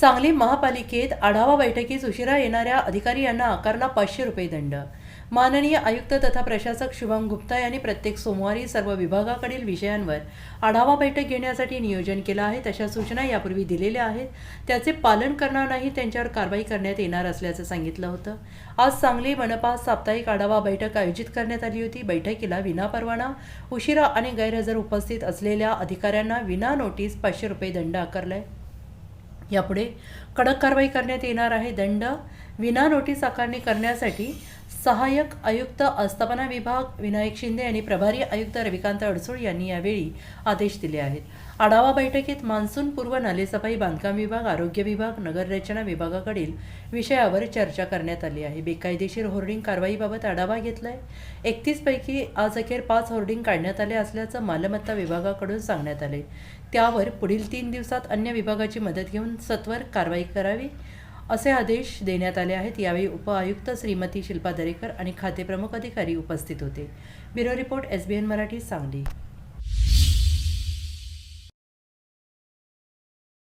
सांगली महापालिकेत आढावा बैठकीस उशिरा येणाऱ्या अधिकारी यांना आकारला पाचशे रुपये दंड. माननीय आयुक्त तथा प्रशासक शुभम गुप्ता यांनी प्रत्येक सोमवारी सर्व विभागाकडील विषयांवर आढावा बैठक घेण्यासाठी नियोजन केलं आहे. तशा सूचना यापूर्वी दिलेल्या आहेत. त्याचे पालन करणार नाही त्यांच्यावर कारवाई करण्यात येणार असल्याचं सांगितलं होतं. आज सांगली मनपा साप्ताहिक आढावा बैठक आयोजित करण्यात आली होती. बैठकीला विनापरवाना उशिरा आणि गैरहजर उपस्थित असलेल्या अधिकाऱ्यांना विना नोटीस पाचशे रुपये दंड आकारलाय. यापुढे कडक कारवाई करण्यात येणार आहे. दंड विना नोटीस आकारणी करण्यासाठी सहाय्यक आयुक्त आस्थापना विभाग विनायक शिंदे आणि प्रभारी आयुक्त रविकांत अडसूळ यांनी यावेळी आदेश दिले आहेत. आढावा बैठकीत मान्सून पूर्व नालेसफाई बांधकाम विभाग आरोग्य विभाग नगररचना विभागाकडील विषयावर चर्चा करण्यात आली आहे. बेकायदेशीर होर्डिंग कारवाईबाबत आढावा घेतला आहे एकतीसपैकी आज अखेर पाच होर्डिंग काढण्यात आले असल्याचं मालमत्ता विभागाकडून सांगण्यात आले त्यावर पुढील तीन दिवसात अन्य विभागाची मदत घेऊन सत्वर कारवाई करावी. असे आदेश देण्यात आले आहेत. यावेळी उपआयुक्त श्रीमती शिल्पा दरेकर आणि खाते प्रमुख अधिकारी उपस्थित होते. Bureau report S B N Marathi Sangli.